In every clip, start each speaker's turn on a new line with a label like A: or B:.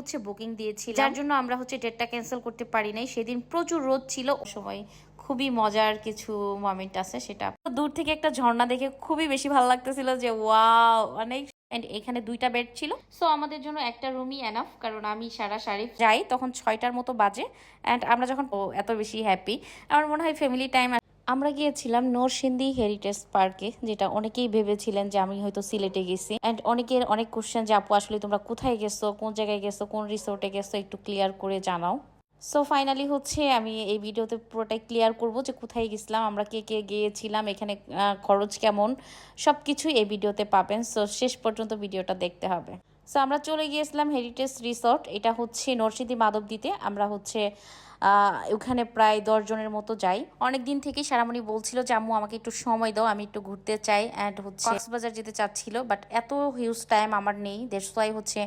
A: হচ্ছে বুকিং দিয়েছিলাম। যার জন্য আমরা হচ্ছে ডেটটা ক্যান্সেল করতে পারি নাই। সেদিন প্রচুর রোদ ছিল। সময় খুবই মজার কিছু মোমেন্ট আছে সেটা। দূর থেকে একটা ঝর্ণা দেখে খুবই বেশি ভালো লাগতেছিল যে, ওয়াও! অনেক অ্যান্ড এখানে দুইটা বেড ছিল। সো আমাদের জন্য একটা রুমই এনাফ কারণ আমি, সারা, শারিফ যাই। তখন ছয়টার মতো বাজে। অ্যান্ড আমরা যখন এত বেশি হ্যাপি আমার মনে হয় ফ্যামিলি টাইম আমরা গিয়েছিলাম নরসিংদী হেরিটেজ পার্কে যেটা অনেকেই ভেবেছিলেন যে আমি হয়তো সিলেটে গেছি। অ্যান্ড অনেকের অনেক কোশ্চেন যে, আপু, আসলে তোমরা কোথায় গেছো? কোন জায়গায় গেছো? কোন রিসোর্টে গেছো? একটু ক্লিয়ার করে জানাও। সো ফাইনালি হচ্ছে আমি এই ভিডিওতে পুরোটাই ক্লিয়ার করব যে, কোথায় গেছিলাম, আমরা কে কে গিয়েছিলাম, এখানে খরচ কেমন সব কিছুই এই ভিডিওতে পাবেন। সো শেষ পর্যন্ত ভিডিওটা দেখতে হবে। সো আমরা চলে গিয়েছিলাম হেরিটেজ রিসর্ট এটা হচ্ছে নরসিংদী মাধবদীতে। আমরা হচ্ছে ওখানে প্রায় দশ জনের মতো যাই। অনেক দিন থেকেই সারামণি বলছিল যে, আম্মু, আমাকে একটু সময় দাও, আমি একটু ঘুরতে চাই অ্যান্ড হচ্ছে কক্সবাজার যেতে চাচ্ছিল বাট এত হিউজ টাইম আমার নেই। দেড়শোয় হচ্ছে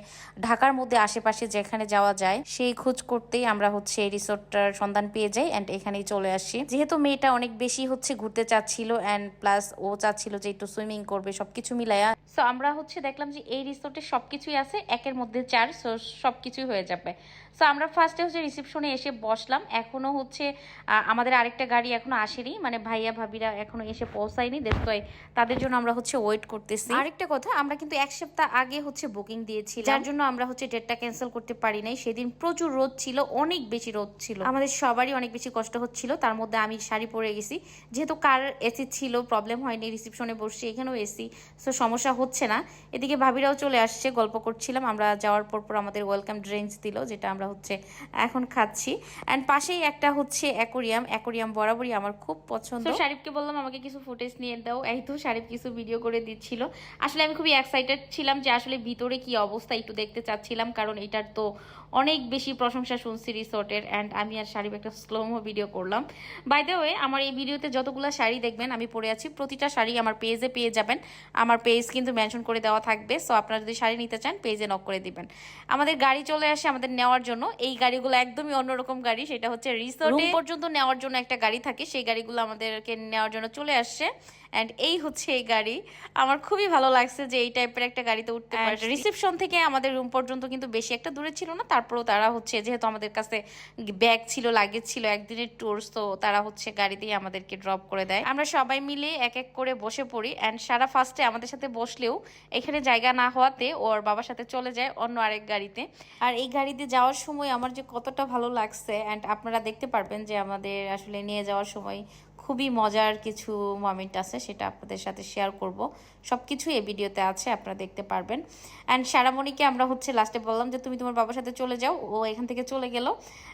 A: ঢাকার মধ্যে আশেপাশে যেখানে যাওয়া যায়, সেই খোঁজ করতেই আমরা হচ্ছে রিসোর্টটার সন্ধান পেয়ে যাই অ্যান্ড এখানেই চলে আসি। যেহেতু মেয়েটা অনেক বেশি হচ্ছে ঘুরতে চাচ্ছিল অ্যান্ড প্লাস ও চাচ্ছিল যে একটু সুইমিং করবে, সবকিছু মিলায়া সো আমরা হচ্ছে দেখলাম যে এই রিসোর্টে সবকিছুই আছে, একের মধ্যে চার সো সবকিছুই হয়ে যাবে। সো আমরা ফার্স্টে হচ্ছে রিসেপশনে এসে বসলাম। এখনও হচ্ছে আমাদের আরেকটা গাড়ি এখনও আসেনি। মানে ভাইয়া ভাবিরা এখনও এসে পৌঁছায়নি। দেখতে তাদের জন্য আমরা হচ্ছে ওয়েট করতেছি। আরেকটা কথা আমরা কিন্তু এক সপ্তাহ আগে হচ্ছে বুকিং দিয়েছিলাম। যার জন্য আমরা হচ্ছে ডেটটা ক্যান্সেল করতে পারি নাই। সেদিন প্রচুর রোদ ছিল অনেক বেশি রোদ ছিল। আমাদের সবারই অনেক বেশি কষ্ট হচ্ছিল। তার মধ্যে আমি শাড়ি পরে গেছি। যেহেতু কার এসি ছিল প্রবলেম হয়নি রিসেপশনে বসছি এখানেও এসি সো সমস্যা হচ্ছে না। এদিকে ভাবিরাও চলে আসছে গল্প করছিলাম। আমরা যাওয়ার পর পর আমাদের ওয়েলকাম ড্রিঙ্কস দিল যেটা আমরা হচ্ছে এখন খাচ্ছি। এন্ড পাশেই একটা হচ্ছে অ্যাকোরিয়াম। অ্যাকোরিয়াম বরাবরই আমার খুব পছন্দ। শারিফকে বললাম, আমাকে কিছু ফুটেজ নিয়ে দাও। এই তো শারিফ কিছু ভিডিও করে দিচ্ছিল। আসলে আমি খুবই এক্সাইটেড ছিলাম যে আসলে ভিতরে কি অবস্থা একটু দেখতে চাচ্ছিলাম, কারণ এটার তো অনেক বেশি প্রশংসা শুনছি রিসোর্টের অ্যান্ড আমি আর শাড়ি একটা স্লোমো ভিডিও করলাম। বাই দ্য ওয়ে আমার এই ভিডিওতে যতগুলো শাড়ি দেখবেন, আমি পরে আছি, প্রতিটা শাড়ি আমার পেজে পেয়ে যাবেন। আমার পেজ কিন্তু মেনশন করে দেওয়া থাকবে সো আপনারা যদি শাড়ি নিতে চান পেজে নক করে দিবেন। আমাদের গাড়ি চলে আসে আমাদের নেওয়ার জন্য, এই গাড়িগুলো একদমই অন্যরকম গাড়ি, সেটা হচ্ছে রিসোর্ট পর্যন্ত নেওয়ার জন্য একটা গাড়ি থাকে, সেই গাড়িগুলো আমাদেরকে নেওয়ার জন্য চলে আসছে। অ্যান্ড এই হচ্ছে এই গাড়ি। আমার খুবই ভালো লাগছে যে এই টাইপের একটা গাড়িতে উঠতে পারছি। রিসেপশন থেকে আমাদের রুম পর্যন্ত কিন্তু বেশি একটা দূরে ছিল না। তারপরেও তারা হচ্ছে যেহেতু আমাদের কাছে ব্যাগ ছিল লাগেজ ছিল একদিনের ট্যুর তো তারা হচ্ছে গাড়িতেই আমাদেরকে ড্রপ করে দেয়। আমরা সবাই মিলে এক এক করে বসে পড়ি। অ্যান্ড সারা ফার্স্টে আমাদের সাথে বসলেও এখানে জায়গা না হওয়াতে ওর বাবার সাথে চলে যায় অন্য আরেক গাড়িতে। আর এই গাড়িতে যাওয়ার সময় আমার যে কতটা ভালো লাগছে অ্যান্ড আপনারা দেখতে পারবেন যে আমাদের আসলে নিয়ে যাওয়ার সময় খুবই মজার কিছু মোমেন্ট আছে, সেটা আপনাদের সাথে শেয়ার করব। সব কিছুই এই ভিডিওতে আছে, আপনারা দেখতে পারবেন। অ্যান্ড সারামণিকে আমরা হচ্ছে লাস্টে বললাম যে, তুমি তোমার বাবার সাথে চলে যাও, ও এখান থেকে চলে গেল।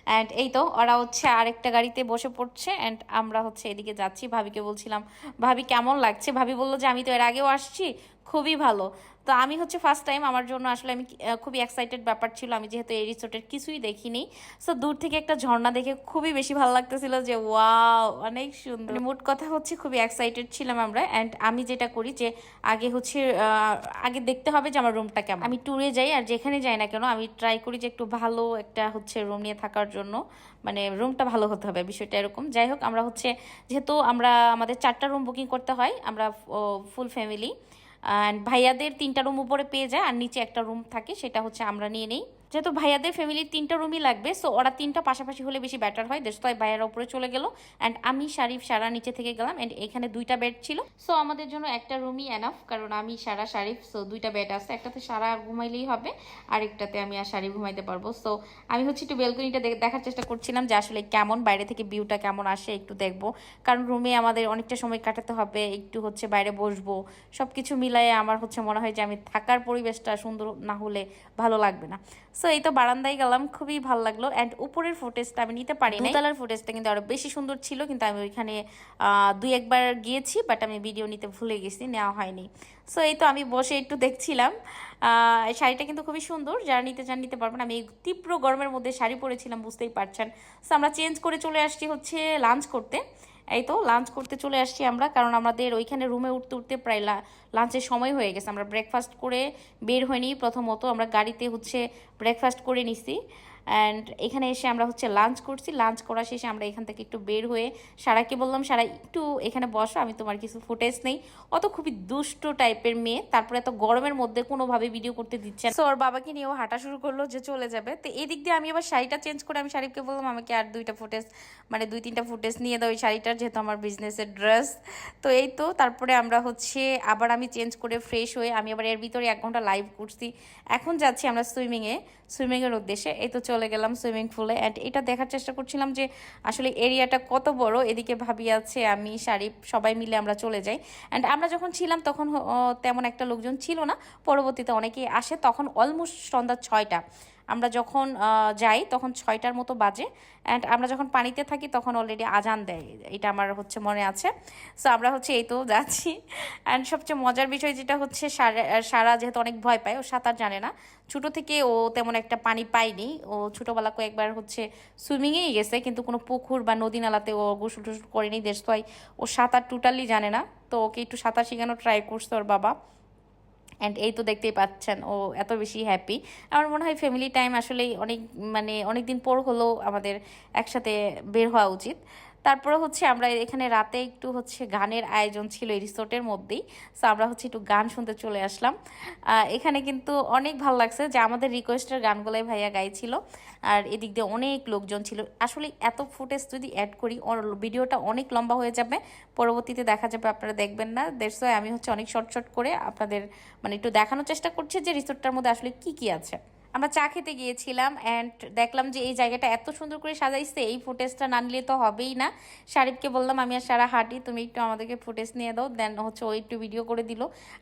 A: অ্যান্ড এই তো, ওরা হচ্ছে আরেকটা গাড়িতে বসে পড়ছে। অ্যান্ড আমরা হচ্ছে এদিকে যাচ্ছি। ভাবিকে বলছিলাম, ভাবি কেমন লাগছে? ভাবি বলল যে, আমি তো এর আগেও আসছি। খুবই ভালো। তো আমি হচ্ছে ফার্স্ট টাইম আমার জন্য আসলে আমি খুবই এক্সাইটেড ব্যাপার ছিল। আমি যেহেতু এই রিসোর্টের কিছুই দেখিনি। সো দূর থেকে একটা ঝর্ণা দেখে খুবই বেশি ভালো লাগতেছিল যে ওয়াও অনেক সুন্দর। মানে মোট কথা হচ্ছে খুবই এক্সাইটেড ছিলাম আমরা। অ্যান্ড আমি যেটা করি যে, আগে হচ্ছে আগে দেখতে হবে যে আমার রুমটা কেমন। আমি ট্যুরে যাই আর যেখানে যাই না কেন, আমি ট্রাই করি যে একটু ভালো একটা হচ্ছে রুম নিয়ে থাকার জন্য। মানে রুমটা ভালো হতে হবে, বিষয়টা এরকম। যাই হোক, আমরা হচ্ছে, যেহেতু আমরা আমাদের চারটা রুম বুকিং করতে হয়, আমরা ফুল ফ্যামিলি ভাইয়াদের তিনটা রুম উপরে পেয়ে যায়, আর নিচে একটা রুম থাকে, সেটা হচ্ছে আমরা নিয়ে নিই। যেহেতু ভাইয়াদের ফ্যামিলির তিনটা রুমই লাগবে সো ওরা তিনটা পাশাপাশি হলে বেশি বেটার হয়। দেশ তাই ভাইয়ারা উপরে চলে গেল। অ্যান্ড আমি, শারিফ, সারা নিচে থেকে গেলাম। অ্যান্ড এখানে দুইটা বেড ছিল। সো আমাদের জন্য একটা রুমই এনাফ কারণ আমি, সারা, শারিফ সো দুইটা বেড আছে। একটাতে সারা ঘুমাইলেই হবে, আরেকটাতে আমি আর শারিফ ঘুমাইতে পারব। সো আমি হচ্ছে একটু বেলকনিটা দেখার চেষ্টা করছিলাম যে আসলে কেমন, বাইরে থেকে ভিউটা কেমন আসে একটু দেখব। কারণ রুমে আমাদের অনেকটা সময় কাটাতে হবে, একটু হচ্ছে বাইরে বসবো। সব কিছু মিলায়ে আমার হচ্ছে মনে হয় যে আমি থাকার পরিবেশটা সুন্দর না হলে ভালো লাগবে না। সো এই তো বারান্দায় গেলাম, খুবই ভালো লাগল। অ্যান্ড উপরের ফুটেজটা আমি নিতে পারি না ফুটেজটা কিন্তু আরও বেশি সুন্দর ছিল, কিন্তু আমি ওইখানে দুই একবার গিয়েছি বাট আমি ভিডিও নিতে ভুলে গেছি, নেওয়া হয়নি। সো এই তো আমি বসে একটু দেখছিলাম। শাড়িটা কিন্তু খুবই সুন্দর, যারা নিতে চান নিতে পারবেন। আমি তীব্র গরমের মধ্যে শাড়ি পরেছিলাম, বুঝতেই পারছেন। সো আমরা চেঞ্জ করে চলে আসছি হচ্ছে লাঞ্চ করতে। এই তো লাঞ্চ করতে চলে আসছি আমরা, কারণ আমাদের ওইখানে রুমে উঠতে উঠতে প্রায় লাঞ্চের সময় হয়ে গেছে। আমরা ব্রেকফাস্ট করে বের হয়নি। প্রথমত আমরা গাড়িতে হচ্ছে ব্রেকফাস্ট করে নিছি। অ্যান্ড এখানে এসে আমরা হচ্ছে লাঞ্চ করছি। লাঞ্চ করা শেষে আমরা এখান থেকে একটু বের হয়ে সারাকে বললাম, সারা, একটু এখানে বসো, আমি তোমার কিছু ফুটেজ নেই। অত খুবই দুষ্ট টাইপের মেয়ে। তারপরে এত গরমের মধ্যে কোনোভাবে ভিডিও করতে দিচ্ছে না। তো ওর বাবাকে নিয়েও হাঁটা শুরু করল যে চলে যাবে। তো এদিক দিয়ে আমি আবার শাড়িটা চেঞ্জ করে আমি শাড়িকে বললাম, আমাকে আর দুইটা ফুটেজ মানে দুই, তিনটা ফুটেজ নিয়ে দাও ওই শাড়িটার, যেহেতু আমার বিজনেসের ড্রেস তো এই তো, তারপরে আমরা হচ্ছে আবার আমি চেঞ্জ করে ফ্রেশ হয়ে আমি আবার এর ভিতরে এক ঘণ্টা লাইভ করছি। এখন যাচ্ছি আমরা সুইমিংয়ে সুইমিংয়ের উদ্দেশ্যে। এই তো চলে গেলাম সুইমিং পুলে। অ্যান্ড এটা দেখার চেষ্টা করছিলাম যে আসলে এরিয়াটা কত বড়, এদিকে ভাবি আছে, আমি শাড়ি সবাই মিলে আমরা চলে যাই। অ্যান্ড আমরা যখন ছিলাম তখন তেমন একটা লোকজন ছিল না। পরবর্তীতে অনেকেই আসে। তখন অলমোস্ট সন্ধ্যা ছয়টা। আমরা যখন যাই তখন ছয়টার মতো বাজে অ্যান্ড আমরা যখন পানিতে থাকি তখন অলরেডি আজান দেয়, এটা আমার হচ্ছে মনে আছে। সো আমরা হচ্ছে এই তো যাচ্ছি অ্যান্ড সবচেয়ে মজার বিষয় যেটা হচ্ছে সারা সারা যেহেতু অনেক ভয় পায়, ও সাঁতার জানে না। ছোটো থেকে ও তেমন একটা পানি পায়নি, ও ছোটোবেলা কয়েকবার হচ্ছে সুইমিংয়েই গেছে কিন্তু কোনো পুকুর বা নদী নালাতে ও গোসল টোসল করেনি দেশ তো ও সাঁতার টোটালি জানে না। তো ওকে একটু সাঁতার শেখানো ট্রাই করছে ওর বাবা। অ্যান্ড এই তো দেখতেই পাচ্ছেন, ও এত বেশি হ্যাপি আমার মনে হয় ফ্যামিলি টাইম আসলেই অনেক মানে অনেক দিন পর হলেও আমাদের একসাথে বের হওয়া উচিত। তারপরে হচ্ছে আমরা এখানে রাতে একটু হচ্ছে গানের আয়োজন ছিল এই রিসোর্টের মধ্যেই। সো আমরা হচ্ছে একটু গান শুনতে চলে আসলাম। এখানে কিন্তু অনেক ভালো লাগছে যে আমাদের রিকোয়েস্টের গানগুলোই ভাইয়া গাইছিল। আর এদিক দিয়ে অনেক লোকজন ছিল। আসলে এত ফুটেজ যদি অ্যাড করি, ওর ভিডিওটা অনেক লম্বা হয়ে যাবে। পরবর্তীতে দেখা যাবে, আপনারা দেখবেন না। দেড়শো আমি হচ্ছে অনেক শর্ট শর্ট করে আপনাদের মানে একটু দেখানোর চেষ্টা করছি যে রিসোর্টটার মধ্যে আসলে কি কি আছে। আমরা চা খেতে গিয়েছিলাম অ্যান্ড দেখলাম যে এই জায়গাটা এত সুন্দর করে সাজাইছে, এই ফুটেজটা না নিলে তো হবেই না। শারিফকে বললাম, আমি আর সারা হাঁটি, তুমি একটু আমাদেরকে ফুটেজ নিয়ে দাও। দেন হচ্ছে ও একটু ভিডিও করে দিল।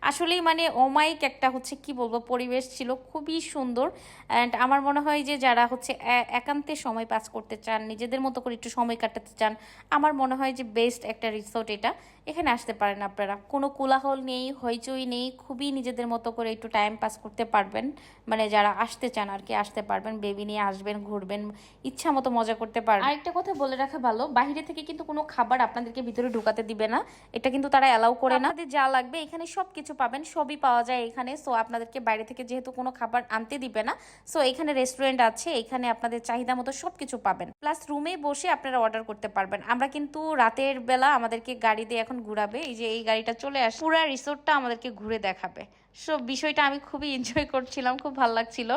A: আসলেই মানে অমাইক একটা হচ্ছে কি বলব, পরিবেশ ছিল খুবই সুন্দর। অ্যান্ড আমার মনে হয় যে যারা হচ্ছে একান্তে সময় পাস করতে চান, নিজেদের মতো করে একটু সময় কাটাতে চান, আমার মনে হয় যে বেস্ট একটা রিসোর্ট এটা। এখানে আসতে পারেন আপনারা। কোনো কোলাহল নেই, হইচই নেই, খুবই নিজেদের মতো করে একটু টাইম পাস করতে পারবেন। মানে যারা আসতে চান আর কি আসতে পারবেন বেবি নিয়ে আসবেন ঘুরবেন ইচ্ছা মতো মজা করতে পারবেন। আরেকটা কথা বলে রাখা ভালো বাইরে থেকে কিন্তু কোনো খাবার আপনাদেরকে ভিতরে ঢুকাতে দিবে না এটা কিন্তু তারা অ্যালাউ করে না। যা লাগবে এখানে সব কিছু পাবেন সবই পাওয়া যায় এখানে সো আপনাদেরকে বাইরে থেকে যেহেতু কোনো খাবার আনতে দিবে না সো এখানে রেস্টুরেন্ট আছে এখানে আপনাদের চাহিদা মতো সব কিছু পাবেন প্লাস রুমে বসে আপনারা অর্ডার করতে পারবেন। আমরা কিন্তু রাতের বেলা আমাদেরকে গাড়ি দিয়ে এখন ঘুরাবে এই যে এই গাড়িটা চলে আসে পুরা রিসোর্টটা আমাদেরকে ঘুরে দেখাবে। সো বিষয়টা আমি খুবই এনজয় করছিলাম, খুব ভালো লাগছিল।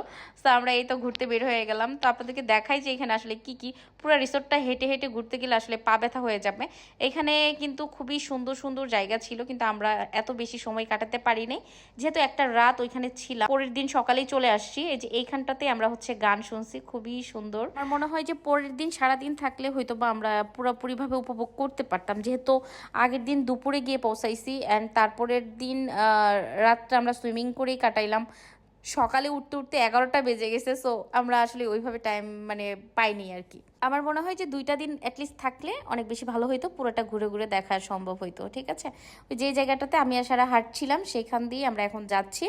A: তো আমরা এই তো ঘুরতে বের হয়ে গেলাম। তো আপনাদেরকে দেখাই যে এখানে আসলে কি কি, পুরো রিসোর্টটা হেঁটে হেঁটে ঘুরতে গেলে আসলে পা ব্যথা হয়ে যাবে। এখানে কিন্তু খুবই সুন্দর সুন্দর জায়গা ছিল, কিন্তু আমরা এত বেশি সময় কাটাতে পারিনি। যেহেতু একটা রাত ওইখানে ছিলাম, পরের দিন সকালেই চলে আসছি। এই যে এইখানটাতে আমরা হচ্ছে গান শুনছি, খুবই সুন্দর। আমার মনে হয় যে পরের দিন সারাদিন থাকলে হয়তো বা আমরা পুরোপুরিভাবে উপভোগ করতে পারতাম। যেহেতু আগের দিন দুপুরে গিয়ে পৌঁছাইছি অ্যান্ড তারপরের দিন রাতটা আমরা সুইমিং করেই কাটাইলাম। সকালে উঠতে উঠতে এগারোটা বেজে গেছে সো আমরা আসলে ওইভাবে টাইম মানে পাইনি আর কি। আমার মনে হয় যে দুইটা দিন অ্যাটলিস্ট থাকলে অনেক বেশি ভালো হইতো, পুরোটা ঘুরে ঘুরে দেখা সম্ভব হইতো, ঠিক আছে? ওই যে জায়গাটাতে আমি আর সারা হাঁটছিলাম, সেখান দিয়ে আমরা এখন যাচ্ছি।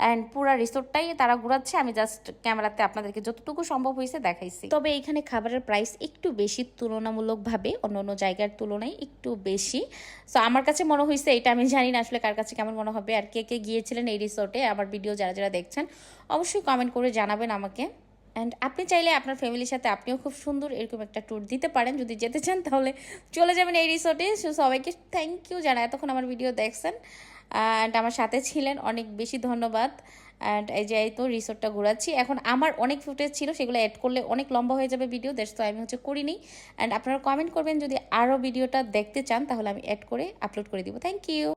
A: অ্যান্ড পুরো রিসোর্টটাই তারা ঘুরাচ্ছে, আমি জাস্ট ক্যামেরাতে আপনাদেরকে যতটুকু সম্ভব হয়েছে দেখাইছি। তবে এখানে খাবারের প্রাইস একটু বেশি, তুলনামূলকভাবে অন্য অন্য জায়গার তুলনায় একটু বেশি। সো আমার কাছে মনে হয়েছে এটা আমি জানি না আসলে কার কাছে কেমন মনে হবে আর কে কে গিয়েছিলেন এই রিসোর্টে, আমার ভিডিও যারা যারা দেখছেন, অবশ্যই কমেন্ট করে জানাবেন আমাকে। অ্যান্ড আপনি চাইলে আপনার ফ্যামিলির সাথে আপনিও খুব সুন্দর এরকম একটা ট্যুর দিতে পারেন। যদি যেতে চান, তাহলে চলে যাবেন এই রিসোর্টে সো সবাইকে থ্যাংক ইউ যারা এতক্ষণ আমার ভিডিও দেখছেন। অ্যান্ড আমার সাথে ছিলেন, অনেক বেশি ধন্যবাদ। অ্যান্ড এই যে তো রিসোর্টটা ঘোরাচ্ছি। এখন আমার অনেক ফুটেজ ছিল, সেগুলো অ্যাড করলে অনেক লম্বা হয়ে যাবে ভিডিও দেশ তো আমি হচ্ছে করিনি। অ্যান্ড আপনারা কমেন্ট করবেন, যদি আরও ভিডিওটা দেখতে চান, তাহলে আমি অ্যাড করে আপলোড করে দিব। Thank you